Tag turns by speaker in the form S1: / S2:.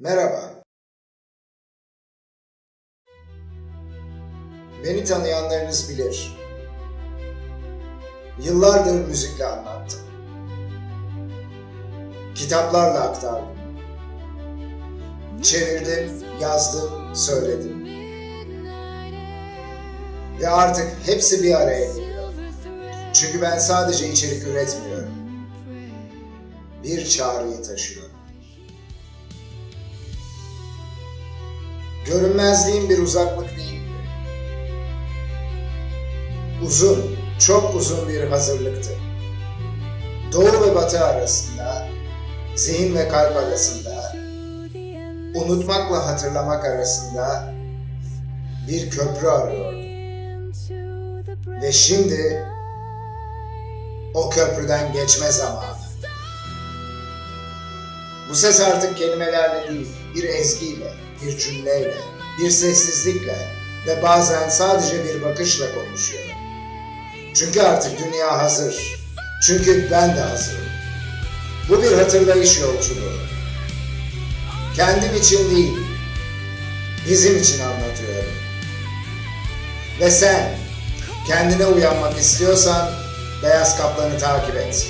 S1: Merhaba. Beni tanıyanlarınız bilir. Yıllardır müzikle anlattım. Kitaplarla aktardım. Çevirdim, yazdım, söyledim. Ve artık hepsi bir araya geliyor. Çünkü ben sadece içerik üretmiyorum. Bir çağrıyı taşıyorum. Görünmezliğin bir uzaklık değildi. Uzun, çok uzun bir hazırlıktı. Doğu ve batı arasında, zihin ve kalp arasında, unutmakla hatırlamak arasında bir köprü arıyordum. Ve şimdi o köprüden geçme zamanı. Bu ses artık kelimelerle değil, bir ezgiyle, bir cümleyle, bir sessizlikle ve bazen sadece bir bakışla konuşuyorum. Çünkü artık dünya hazır. Çünkü ben de hazırım. Bu bir hatırlayış yolculuğu. Kendim için değil, bizim için anlatıyorum. Ve sen kendine uyanmak istiyorsan Beyaz Kaplan'ı takip et.